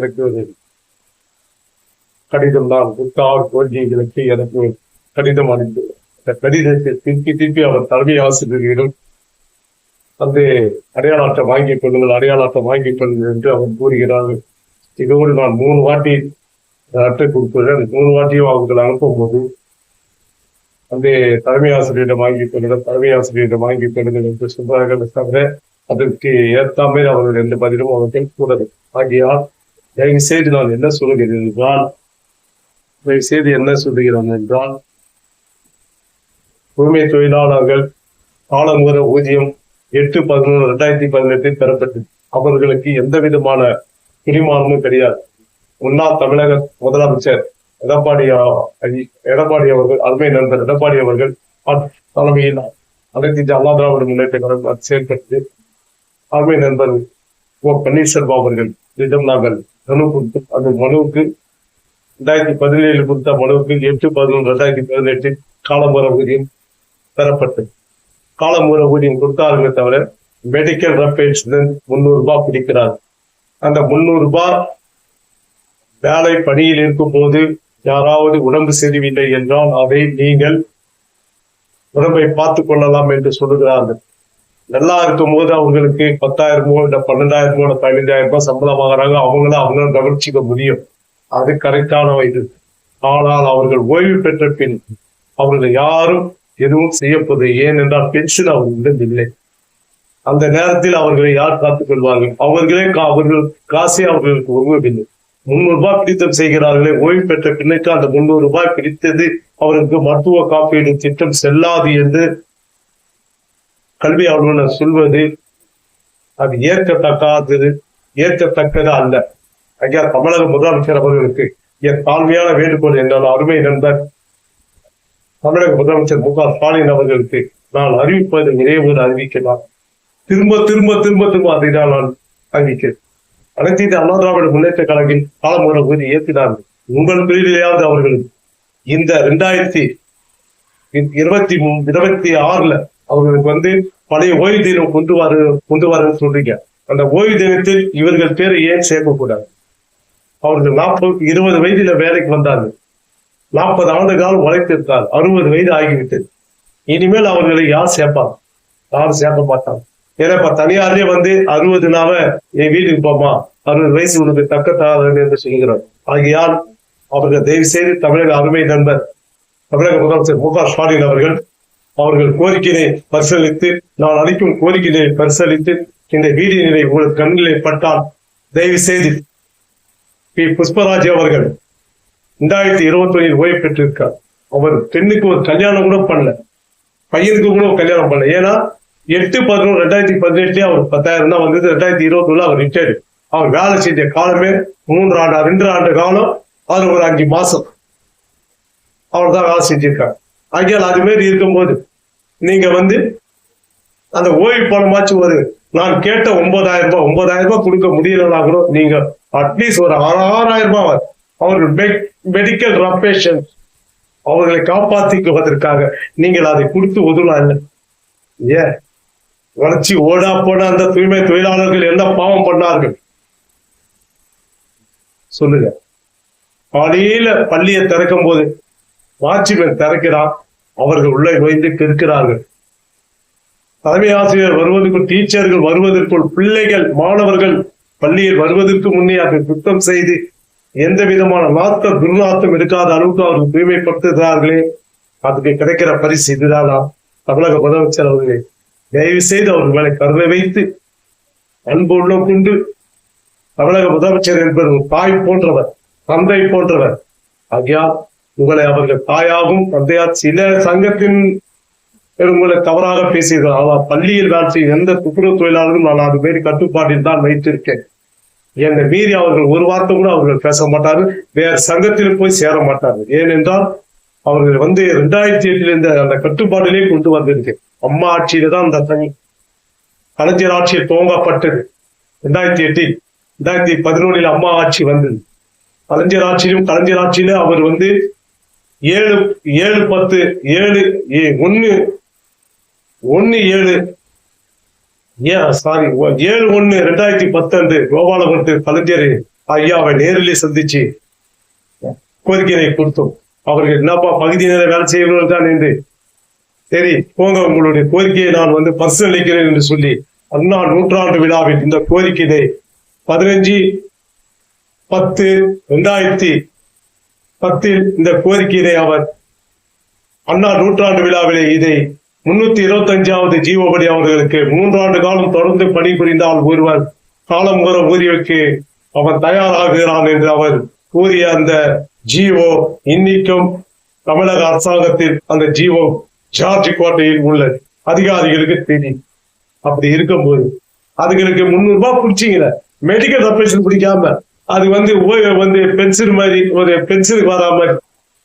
அனுப்புவது கடிதம் தான் புத்தார் தோல்விகளுக்கு எனக்கு கடிதம் அளித்து கடிதத்தை திருப்பி திருப்பி அவர் தலைமை ஆசிரியர்கள் வந்து அடையாள அட்டை வாங்கிக் கொள்ளுங்கள் அடையாள அட்டை வாங்கிக் கொள்ளுங்கள் என்று அவர் கூறுகிறார்கள். இதோடு நான் மூணு வாட்டி அட்டை கொடுக்கிறேன். மூணு வாட்டியும் அவர்கள் அனுப்பும்போது வந்து தலைமை ஆசிரியரிடம் வாங்கிக் கொள்ளுங்கள் தலைமை ஆசிரியரிடம் வாங்கிக் கொள்ளுங்கள் என்று சொல்றார்கள் தவிர அதற்கு ஏற்றாமல் அவர்கள் எந்த பதிலும் அவர்கள் கூடது ஆகியால் தயவு செய்து நான் என்ன சொல்கிறேன் என்றால் தயவு செய்து என்ன சொல்லுகிறேன் என்றால் தூய்மை தொழிலாளர்கள் காலமுற ஊதியம் எட்டு பதினொன்று ரெண்டாயிரத்தி பதினெட்டில் பெறப்பட்டது. அவர்களுக்கு எந்த விதமான பிரிமானமும் கிடையாது. முன்னாள் தமிழக முதலமைச்சர் எடப்பாடி அ- எடப்பாடி அவர்கள் அருமை நண்பர் எடப்பாடி அவர்கள் தலைமையில் அனைத்து இந்திய அண்ணா திராவிட முன்னேற்ற செயல்பட்டு அருமை நண்பர் ஓ பன்னீர்செல்வம் அவர்கள் இடம் நாங்கள் மனு கொடுத்தோம் அந்த மனுவுக்கு ரெண்டாயிரத்தி பதினேழு கொடுத்த மனுவுக்கு எட்டு பதினொன்று ரெண்டாயிரத்தி பதினெட்டு காலமுறை ஊதியம் பெறப்பட்டது காலமுறை ஊதியம் கொடுத்தாருமே தவிர மெடிக்கல் ரப்பேஜ் முந்நூறு ரூபாய் பிடிக்கிறார். அந்த முந்நூறு ரூபாய் வேலை பணியில் இருக்கும் போது யாராவது உடம்பு சரியில்லை என்றால் அதை நீங்கள் உடம்பை பார்த்துக் கொள்ளலாம் என்று சொல்லுகிறார்கள். நல்லா இருக்கும் போது அவங்களுக்கு பத்தாயிரமோ இல்ல பன்னெண்டாயிரமோ இல்ல பதினஞ்சாயிரம் ரூபாய் சம்பளம் வாங்குறாங்க. அவங்கள அவங்களும் கவனிச்சுக்க முடியும். அது கரெக்டான இது ஆனால் அவர்கள் ஓய்வு பெற்ற பின் அவர்கள் யாரும் எதுவும் செய்யப்போது ஏனென்றால் பென்ஷன் அவர்களிடம் இல்லை. அந்த நேரத்தில் அவர்களை யார் காத்துக் கொள்வார்கள்? அவர்களே கா- அவர்கள் காசே அவர்களுக்கு உருவவில்லை முன்னூறு ரூபாய் பிடித்தம் செய்கிறார்களே. ஓய்வு பெற்ற பின்னுக்கு அந்த முன்னூறு ரூபாய் பிடித்தது அவருக்கு மருத்துவ காப்பீடு திட்டம் செல்லாது என்று கல்வி அலுவலர் சொல்வது அது ஏற்கத்தக்காதது ஏற்கத்தக்கது அல்ல. ஐயா தமிழக முதலமைச்சர் அவர்களுக்கு என் தாழ்மையான வேண்டுகோள் என்றால் அருமை நண்பர் தமிழக முதலமைச்சர் மு க ஸ்டாலின் அவர்களுக்கு நான் அறிவிப்பதை ஒரே அறிவிக்கலாம். திரும்ப திரும்ப திரும்ப திரும்ப அதை தான் நான் அறிவிக்கிறேன். அனைத்து இந்திய அண்ணா திராவிட முன்னேற்ற கழகில் காலமுறை ஊதி ஏற்றினார்கள் உங்கள் பிரிவிலையாவது அவர்கள் இந்த ரெண்டாயிரத்தி இருபத்தி மூ- இருபத்தி ஆறுல அவர்களுக்கு வந்து பழைய ஓய்வு தினம் கொண்டு வர கொண்டு வரன்னு சொல்றீங்க. அந்த ஓய்வு தினத்தில் இவர்கள் பேரை ஏன் சேர்க்கக்கூடாது? அவர்கள் நாற்பது இருபது வயதுல வேலைக்கு வந்தார்கள். நாற்பது ஆண்டு காலம் உழைத்திருக்கார் அறுபது வயது ஆகிவிட்டது. இனிமேல் அவர்களை யார் சேர்ப்பாங்க? யாரும் சேர்க்க மாட்டாங்க. ஏன்னா இப்ப தனியார்லயே வந்து அறுபதுனாவ என் வீட்டுக்கு போமா அறுபது வயசு உனக்கு தக்கத்தாது என்று சொல்கிறார் ஆகையால் அவர்கள் தயவு செய்து தமிழக அருமை நண்பர் தமிழக முதலமைச்சர் மு க ஸ்டாலின் அவர்கள் அவர்கள் கோரிக்கையை பரிசீலித்து நான் அளிக்கும் கோரிக்கையை பரிசீலித்து இந்த வீடியோ நிலை உங்கள் கண்ணிலே பட்டால் தயவு செய்து பி. புஷ்பராஜ் அவர்கள் ரெண்டாயிரத்தி இருபத்தி ஒன்றில் ஓய்வு பெற்றிருக்கார். அவர் பெண்ணுக்கு ஒரு கல்யாணம் கூட பண்ணல. பையனுக்கு கூட கல்யாணம் பண்ணல. ஏன்னா எட்டு பதினொன்று ரெண்டாயிரத்தி பதினெட்டுலயே அவர் பத்தாயிரம் தான் வந்தது. ரெண்டாயிரத்தி இருபத்தி ஒண்ணுல அவர் ரிட்டையர்டு அவர் வேலை செஞ்ச காலமே மூன்று ஆண்டு ரெண்டு ஆண்டு காலம் அது ஒரு அஞ்சு மாசம். அவர் தான் வேலை செஞ்சிருக்காங்க ஆகியால் அது மாதிரி இருக்கும்போது நீங்க வந்து அந்த ஓய்வு பணமாச்சும் ஒரு நான் கேட்ட ஒன்பதாயிரம் ரூபாய் ஒன்பதாயிரம் ரூபாய் கொடுக்க முடியலன்னா கூட நீங்க அட்லீஸ்ட் ஒரு ஆறாயிரம் ரூபாய் வரும். அவர்கள் மெடிக்கல் ரப்பேஷன் அவர்களை காப்பாற்றிக்குவதற்காக நீங்கள் அதை கொடுத்து உதவலாம் இல்லை ஏன்? வளர்ச்சி ஓடா போட அந்த தூய்மை தொழிலாளர்கள் என்ன பாவம் பண்ணார்கள்? சொல்லுங்க. காலையில பள்ளியை திறக்கும் போது வாட்சிமேன் திறக்கிறான். அவர்கள் உள்ளே நுழைந்து கேட்கிறார்கள். தலைமை ஆசிரியர் வருவதற்குள் டீச்சர்கள் வருவதற்குள் பிள்ளைகள் மாணவர்கள் பள்ளியில் வருவதற்கு முன்னே அவர்கள் சுத்தம் செய்து எந்த விதமான நாத்தம் துர்நாத்தம் இருக்காத அளவுக்கு அவர்கள் தூய்மைப்படுத்துகிறார்களே. அதுக்கு கிடைக்கிற பரிசு இதுதானா? தமிழக முதலமைச்சர் அவர்களே தயவு செய்து அவர்கள் மேலே கருணை வைத்து அன்பு உள்ளம் கொண்டு தமிழக முதலமைச்சர் என்பது ஒரு தாய் போன்றவர் தந்தை போன்றவர். ஆகியால் உங்களை அவர்கள் தாயாகும் தந்தையார் சில சங்கத்தின் உங்களை தவறாக பேசியிருக்கிறார் ஆனால் பள்ளியில் வேலை செய்யும் எந்த துப்புரவு தொழிலாளரும் நான் அது மாரி கட்டுப்பாட்டில் தான் வைத்திருக்கேன். என்னை மீறி அவர்கள் ஒரு வார்த்தை கூட அவர்கள் பேச மாட்டார்கள். வேற சங்கத்தில் போய் சேர மாட்டார்கள். ஏனென்றால் அவர்கள் வந்து ரெண்டாயிரத்தி எட்டுல இருந்த அந்த கட்டுப்பாட்டிலே கொண்டு வந்திருக்கு அம்மா ஆட்சியில தான் அந்த தனி கலைஞர் ஆட்சியில் துவங்கப்பட்டது. ரெண்டாயிரத்தி எட்டில் ரெண்டாயிரத்தி பதினொன்றில் அம்மா ஆட்சி வந்தது. கலைஞர் ஆட்சியிலும் கலைஞர் ஆட்சியில அவர் வந்து ஏழு ஏழு பத்து ஏழு ஏ- ஒன்னு ஏழு. ஏன் சாரி ஏழு ஒன்னு ரெண்டாயிரத்தி பத்து அன்று கோபாலபுரத்து கலைஞர் ஐயாவை நேரிலே சந்திச்சு கோரிக்கையை கொடுத்தோம். அவர்கள் என்னப்பா பகுதி நேர வேலை செய்வர்கள் தான் என்று. சரி போங்க உங்களுடைய கோரிக்கையை நான் வந்து பரிசீலிக்கிறேன் என்று சொல்லி அண்ணா நூற்றாண்டு விழாவில் இந்த கோரிக்கையை பதினஞ்சு பத்து ரெண்டாயிரத்தி பத்தில் இந்த கோரிக்கையை அவர் அண்ணா நூற்றாண்டு விழாவிலே இதை முன்னூத்தி இருபத்தஞ்சாவது ஜீவபடி அவர்களுக்கு மூன்றாண்டு காலம் தொடர்ந்து பணிபுரிந்தால் ஒருவர் காலம் வர ஊதியக்கு அவன் தயாராகிறான் என்று அவர் கூறிய அந்த ஜீவோ இன்னைக்கும் தமிழக அரசாங்கத்தில் அந்த ஜீவோ ஜார்ஜ் கோட்டையில் உள்ள அதிகாரிகளுக்கு தெரியும். அப்படி இருக்கும்போது அதுங்களுக்கு முன்னூறு ரூபாய் பிடிச்சிங்களே மெடிக்கல் ரெப்ரேஷன் பிடிக்காம அது வந்து ஓ- வந்து பென்சில் மாதிரி ஒரு பென்சிலுக்கு வராம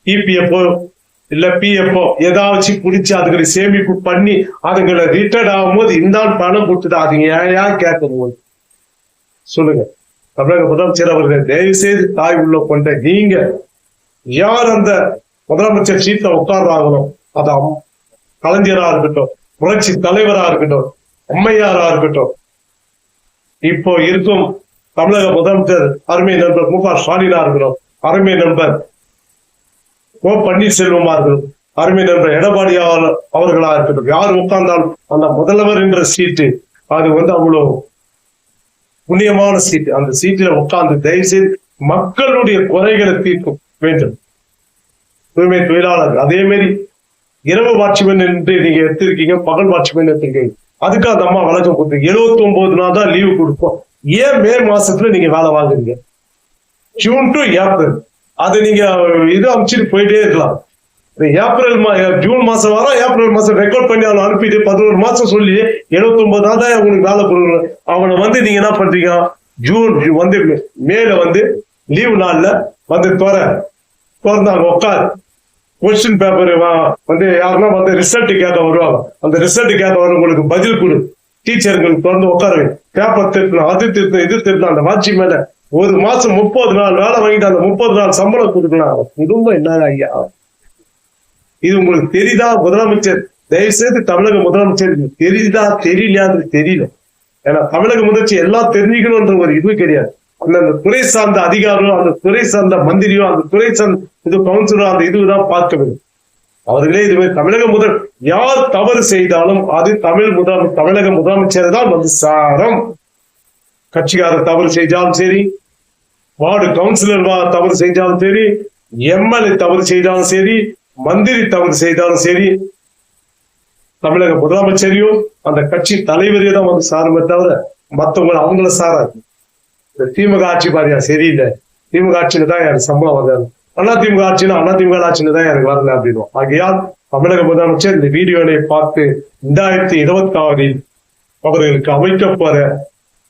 இபிஎஃப்ஓ இல்ல பிஎஃப்ஓ ஏதாச்சும் பிடிச்சி அதுகளை சேமிப்பு பண்ணி அதுங்களை ரிட்டர்ட் ஆகும்போது இந்தான் பணம் கொடுத்துட்டு அதுங்க ஏன் கேட்கும் போது சொல்லுங்க. தமிழக முதலமைச்சர் அவர்கள் தயவு செய்து தாய் உள்ள கொண்ட நீங்க யார் அந்த முதலமைச்சர் சீட்ல உட்கார்றாங்களோ அது அம்- கலைஞரா இருக்கட்டும் புரட்சி தலைவரா இருக்கட்டும் அம்மையாரா இருக்கட்டும் இப்போ இருக்கும் தமிழக முதலமைச்சர் அருமை நண்பர் மு க ஸ்டாலினா இருக்கட்டும் அருமை நண்பர் ஓ பன்னீர்செல்வமா இருக்கட்டும் அருமை நண்பர் எடப்பாடி அவர்- அவர்களா இருக்கட்டும். யார் உட்கார்ந்தாலும் அந்த முதல்வர் என்ற சீட்டு அது வந்து அவ்வளவு புண்ணியமான சீட்டு. அந்த சீட்டில் உட்கார்ந்து தயவு செய்து மக்களுடைய குறைகளை தீர்க்கும் வேண்டும். தூய்மை தொழிலாளர் அதே மாதிரி இரவு வாட்ச்மேன் என்று நீங்க எடுத்திருக்கீங்க பகல் வாட்ச்மேன் எடுத்திருக்கீங்க. அதுக்கு அந்த அம்மா வழக்கம் கொடுத்து எழுபத்தி ஒன்பது நாள் தான் லீவு கொடுப்போம். ஏன் மே மாசத்துல நீங்க வேலை வாங்குறீங்க? ஜூன் டு ஏப்ரல் அது நீங்க இது அமைச்சிட்டு போயிட்டே இருக்கலாம். ஏப்ரல் மா ஜூன் மாசம் வரும் ஏப்ரல் மாசம் ரெக்கார்ட் பண்ணி அவனை அனுப்பிட்டு பதினோரு மாசம் சொல்லி எழுபத்தி ஒன்பது தான் உங்களுக்கு வேலை கொடுக்கணும். அவனை வந்து நீங்க என்ன பண்றீங்க? ஜூன் வந்து மேல வந்து லீவு நாள்ல வந்து துற. திறந்தாங்க உட்கார் கொஸ்டின் பேப்பர் வந்து யாருன்னா வந்து ரிசல்ட் கேட்க வருவாங்க. அந்த ரிசல்ட் கேட்க வரவங்களுக்கு பதில் கொடு. டீச்சர்கள் வந்து உட்காரு பேப்பர் திருத்தணும் அது திருத்தணும் இது திருத்தணும் அந்த வாட்சி மேல ஒரு மாசம் முப்பது நாள் வேலை வாங்கிட்டு அந்த முப்பது நாள் சம்பளம் கொடுக்கலாம் குடும்பம் என்ன ஐயா? இது உங்களுக்கு தெரியுதா முதலமைச்சர்? தயவு செய்து தமிழக முதலமைச்சர் தெரியுதா தெரியலையான்னு தெரியல. ஏன்னா தமிழக முதலமைச்சர் எல்லாம் தெரிஞ்சுக்கணும்ன்ற ஒரு இது கிடையாது. அந்தந்த துறை சார்ந்த அதிகாரியோ அந்த துறை சார்ந்த மந்திரியோ அந்த துறை சார்ந்த இது கவுன்சிலோ அந்த இதுதான் பார்க்க வேண்டும். அவர்களே இதுவே தமிழக முதல் யார் தவறு செய்தாலும் அது தமிழ் முதல் தமிழக முதலமைச்சர் தான் வந்து சாரம். கட்சிக்காரர் தவறு செய்தாலும் சரி வார்டு கவுன்சிலர் தவறு செய்தாலும் சரி எம்எல்ஏ தவறு செய்தாலும் சரி மந்திரி தவறு செய்தாலும் சரி தமிழக முதலமைச்சரையும் அந்த கட்சி தலைவரையும் தான் வந்து சாருமே தவிர மற்றவங்களை அவங்கள சாராது. இந்த திமுக ஆட்சி பாரியா சரியில்லை. திமுக ஆட்சியில தான் எனக்கு சம்பளம் வராது அண்ணா திமுக ஆட்சினா அண்ணா திமுக ஆட்சியில தான் எனக்கு வரல அப்படின்னு. ஆகையால் தமிழக முதலமைச்சர் இந்த வீடியோவை பார்த்து ரெண்டாயிரத்தி இருபத்தி ஆறில் அவர்களுக்கு அமைக்கப்போற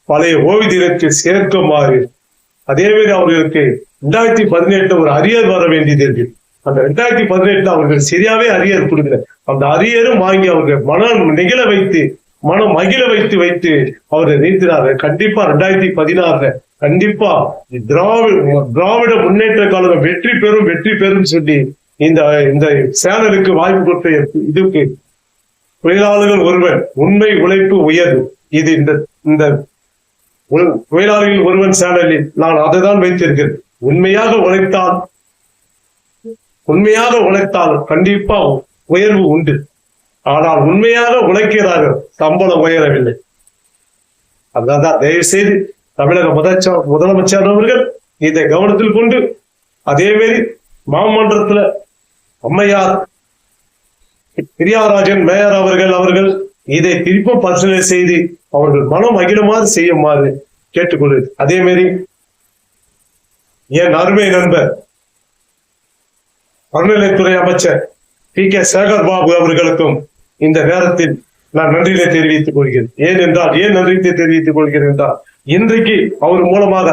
பழைய ஓய்வூதியத்தில் சேர்க்குமாறு அதே அவர்களுக்கு ரெண்டாயிரத்தி பதினெட்டு ஒரு அரியர் வர வேண்டியது என்று அந்த ரெண்டாயிரத்தி பதினெட்டுல அவர்கள் சரியாவே அரியர் கொடுக்கிற அந்த அரியரும் வாங்கி அவர்கள் மனம் நெகிழ வைத்து மனம் மகிழ வைத்து வைத்து அவர்கள் நீத்தினார்கள் கண்டிப்பா ரெண்டாயிரத்தி பதினாறுல கண்டிப்பா திராவிட திராவிட முன்னேற்ற கழகம் வெற்றி பெறும் வெற்றி பெறும் சொல்லி இந்த இந்த சேனலுக்கு வாய்ப்பு கொடுத்த இதுக்கு தொழிலாளர்கள் ஒருவன் உண்மை உழைப்பு உயர்வு. இது இந்த இந்த தொழிலாளர்கள் ஒருவன் சேனலில் நான் அதை தான் வைத்திருக்கிறேன். உண்மையாக உழைத்தால் உண்மையாக உழைத்தால் கண்டிப்பா உயர்வு உண்டு. ஆனால் உண்மையாக உழைக்கிறார்கள் சம்பளம் உயரவில்லை. அதான் தயவு செய்து தமிழக முதலமைச்சர் முதலமைச்சர் அவர்கள் இதை கவனத்தில் கொண்டு அதே மாதிரி மாமன்றத்துல அம்மையார் பிரியாராஜன் மேயர் அவர்கள் அவர்கள் இதை திருப்ப பரிசீலனை செய்து அவர்கள் மனம் மகிழுமாறு செய்யுமாறு கேட்டுக்கொள்வது அதே மாதிரி என் அருமை நண்பர் அறநிலைத்துறை அமைச்சர் பி கே சேகர் பாபு அவர்களுக்கும் இந்த நேரத்தில் நான் நன்றியை தெரிவித்துக் கொள்கிறேன். ஏனென்றால் ஏன் நன்றியை தெரிவித்துக் கொள்கிறேன் என்றால் இன்றைக்கு அவர் மூலமாக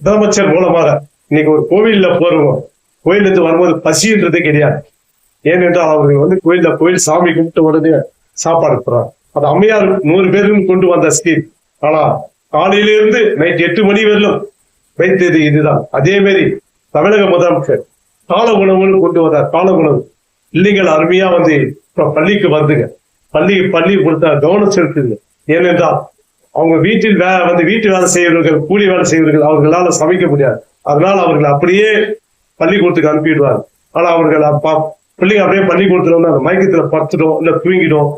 முதலமைச்சர் மூலமாக இன்னைக்கு ஒரு கோவில்ல போறோம். கோயிலுக்கு வரும்போது பசின்றதே கிடையாது. ஏனென்றால் அவர்கள் வந்து கோயில்ல கோயில் சாமி கும்பிட்டு உடனே சாப்பாடு போறாங்க அது அம்மையார் நூறு பேரும் கொண்டு வந்த ஸ்கீம் ஆனா காலையிலிருந்து நைட் எட்டு மணி வரலும் வைத்தது இதுதான். அதே மாதிரி தமிழக முதலமைச்சர் கால உணவுன்னு கொண்டு வந்தார். கால உணவு. இல்லைங்கள் அருமையா வந்து இப்ப பள்ளிக்கு வந்துங்க பள்ளி பள்ளி கொடுத்தா கவனம் செலுத்துங்க ஏனென்றால் அவங்க வீட்டில் வே வந்து வீட்டு வேலை செய்வர்கள் கூலி வேலை செய்வர்கள் அவர்களால் சமைக்க முடியாது. அதனால் அவர்கள் அப்படியே பள்ளிக்கூடத்துக்கு அனுப்பிடுவாங்க. ஆனால் அவர்கள் அப்பா பிள்ளைங்க அப்படியே பள்ளிக்கூடத்துல வந்து அந்த மயக்கத்துல படுத்துடும் இல்லை தூங்கிடும்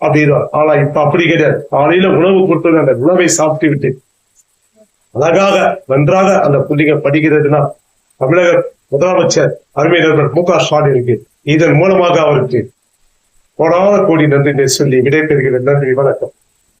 அப்படிதான் ஆனா இப்ப அப்படி கிடையாது. காலையில உணவு கொடுத்து அந்த உணவை சாப்பிட்டு விட்டு அழகாக நன்றாக அந்த பிள்ளைங்க படிக்கிறதுனா தமிழக முதலமைச்சர் அருமை நண்பர் மு க ஸ்டாலினுக்கு இதன் மூலமாக அவருக்கு கோடான கோடி நன்றி சொல்லி விடைபெறுகிறேன். நன்றி வணக்கம்.